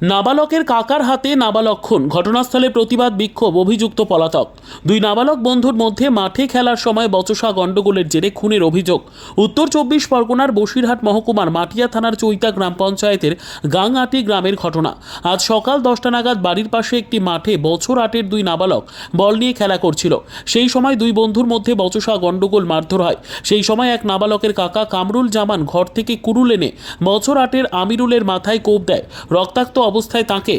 নাবালকের কাকার হাতে নাবালক্ষণ ঘটনাস্থলে প্রতিবাদ, বিক্ষোভ, অভিযুক্ত পলাতক। দুই নাবালক বন্ধুর মধ্যে মাঠে খেলার সময় বচসা গণ্ডগোলের জেরে খুনের অভিযোগ। উত্তর চব্বিশ পরগনার বসিরহাট মহকুমার মাটিয়া থানার চৈতা গ্রাম পঞ্চায়েতের গাংআটি গ্রামের ঘটনা। আজ সকাল দশটা নাগাদ বাড়ির পাশে একটি মাঠে বছর আটের দুই নাবালক বল নিয়ে খেলা করছিল। সেই সময় দুই বন্ধুর মধ্যে বচসা গণ্ডগোল মারধর হয়। সেই সময় এক নাবালকের কাকা কামরুল জামান ঘর থেকে কুরুল এনে বছর আটের আমিরুলের মাথায় কোপ দেয়। রক্তাক্ত অবস্থায় তাকে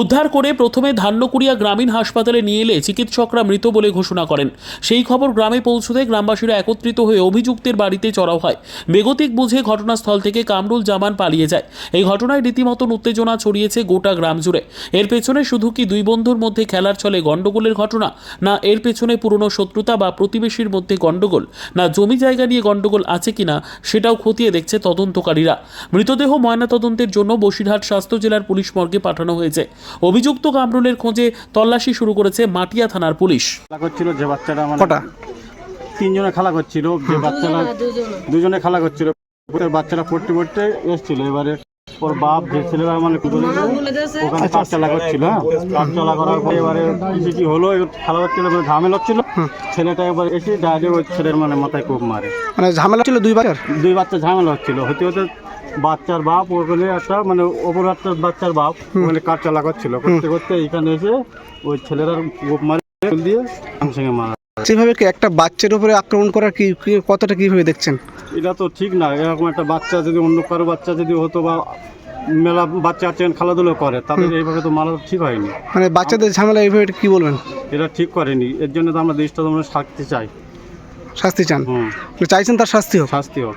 উদ্ধার করে প্রথমে ধান্যকুড়িয়া গ্রামীণ হাসপাতালে নিয়ে এলে চিকিৎসকরা মৃত বলে ঘোষণা করেন। সেই খবর গ্রামে পৌঁছতে গ্রামবাসীরা একত্রিত হয়ে অভিযুক্তের বাড়িতে চড়াও হয়। বেগতিক বুঝে ঘটনাস্থল থেকে কামরুল জামান পালিয়ে যায়। এই ঘটনায় রীতিমতন উত্তেজনা ছড়িয়েছে গোটা গ্রাম জুড়ে। এর পেছনে শুধু কি দুই বন্ধুর মধ্যে খেলার ছলে গণ্ডগোলের ঘটনা, না এর পেছনে পুরনো শত্রুতা বা প্রতিবেশীর মধ্যে গণ্ডগোল, না জমি জায়গা নিয়ে গণ্ডগোল আছে কিনা সেটাও খতিয়ে দেখছে তদন্তকারীরা। মৃতদেহ ময়নাতদন্তের জন্য বসিরহাট স্বাস্থ্য জেলার পুলিশ মর্গে পাঠানো হয়েছে। অভিযুক্ত কামরুলের খোঁজে তল্লাশি শুরু করেছে মাটিয়া থানার পুলিশ। করছিল যে বাচ্চাটা মানে কটা? তিনজনে খেলা করছিল যে বাচ্চারা দুজনে খেলা করছিল। ওদের বাচ্চারা পড়তে পড়তে এসেছিল এবারে ওর বাপ যে ছেলেরা মানে ওখানে কাজ চালা করছিল। হ্যাঁ কাজ চালা করার পরে এবারে কিছু কি হলো খেলা হচ্ছিল ঝামেলা হচ্ছিল। ছেলেটা এবার এসে ডাইরেক্ট ওই ছেলের মানে মাথায় কোপ মারে। মানে ঝামেলা ছিল দুই বাচ্চার? দুই বাচ্চা ঝামেলা হচ্ছিল হতে হতে বাচ্চার বাপ ওখানে একটা মানে ওপর একটা বাচ্চার বাপ ওখানে কাজ চালা করছিল করতে করতে এখানে এসে ওই ছেলেরা কোপ মারে দিয়ে সঙ্গে মারা সেভাবে কি একটা বাচ্চার উপরে আক্রমণ করার কি কি- কতটা কীভাবে দেখছেন? এটা তো ঠিক না এরকম একটা বাচ্চা যদি অন্য কারও বাচ্চা যদি হতো বা মেলা বাচ্চা আছে খেলাধুলো করে তাদের এইভাবে তো মারা ঠিক হয়নি। মানে বাচ্চাদের ঝামেলা এইভাবে কি বলবেন? এটা ঠিক করেনি এর জন্য তো আমরা দেশটা তোমরা শাস্তি চাই। শাস্তি চান? মানে চাইছেন তার শাস্তি হোক? শাস্তি হোক।